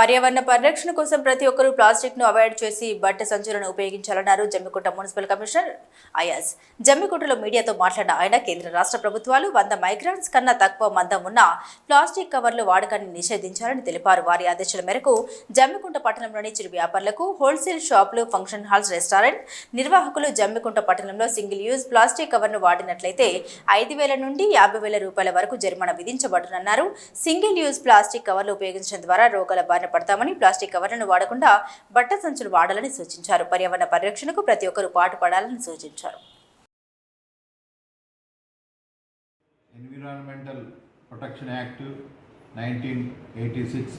పర్యావరణ పరిరక్షణ కోసం ప్రతి ఒక్కరూ ప్లాస్టిక్ను అవాయిడ్ చేసి బట్ట సంచులను ఉపయోగించాలన్నారు జమ్మికుంట మున్సిపల్ కమిషనర్ అయాజ్ జమ్మికుంటలో మీడియాతో మాట్లాడిన ఆయన కేంద్ర రాష్ట్ర ప్రభుత్వాలు వంద మైక్రాన్స్ కన్నా తక్కువ మందం ఉన్న ప్లాస్టిక్ కవర్లు వాడకాన్ని నిషేధించాలని తెలిపారు. వారి ఆదేశాల మేరకు జమ్మికుంట పట్టణంలోని చిరు వ్యాపారులకు హోల్సేల్ షాపులు ఫంక్షన్ హాల్స్ రెస్టారెంట్ నిర్వాహకులు జమ్మికుంట పట్టణంలో సింగిల్ యూజ్ ప్లాస్టిక్ కవర్ను వాడినట్లయితే ఐదు వేల నుండి యాభై వేల రూపాయల వరకు జరిమానా విధించబడునన్నారు సింగిల్ యూజ్ ప్లాస్టిక్ కవర్లు ఉపయోగించడం ద్వారా రోగాల బారిన పడతామని ప్లాస్టిక్ కవర్లను వాడకుండా బట్ట సంచులు వాడాలని సూచించారు. పర్యావరణ పరిరక్షణకు ప్రతి ఒక్కరూ పాటుపడాలని సూచించారు. Environmental protection act nineteen eighty six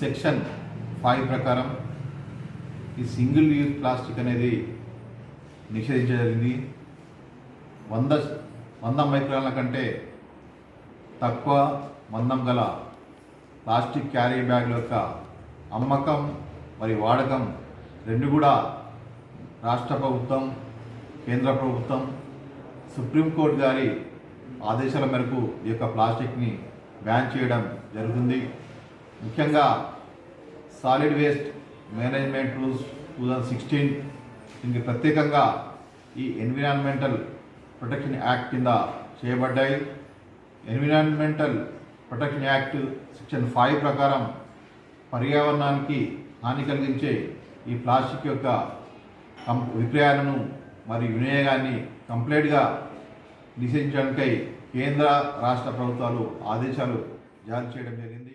section five ప్రకారం ఈ సింగిల్ యూజ్ ప్లాస్టిక్ అనేది నిషేధించగలిగింది వంద వంద మైక్రాన్ల కంటే తక్కువ మందం గల ప్లాస్టిక్ క్యారీ బ్యాగ్ల యొక్క అమ్మకం మరియు వాడకం రెండు కూడా రాష్ట్ర ప్రభుత్వం కేంద్ర ప్రభుత్వం సుప్రీంకోర్టు గారి ఆదేశాల మేరకు ఈ యొక్క ప్లాస్టిక్ని బ్యాన్ చేయడం జరుగుతుంది. ముఖ్యంగా solid waste management rules two thousand sixteen దీనికి ప్రత్యేకంగా ఈ ఎన్విరాన్మెంటల్ ప్రొటెక్షన్ యాక్ట్ కింద చేయబడ్డాయి. Environmental protection act section five ప్రకారం పర్యావరణానికి హాని కలిగించే ఈ ప్లాస్టిక్ యొక్క కం విక్రయాలను మరియు వినియోగాన్ని కంప్లీట్గా నిషేధించడానికై కేంద్ర రాష్ట్ర ప్రభుత్వాలు ఆదేశాలు జారీ చేయడం జరిగింది.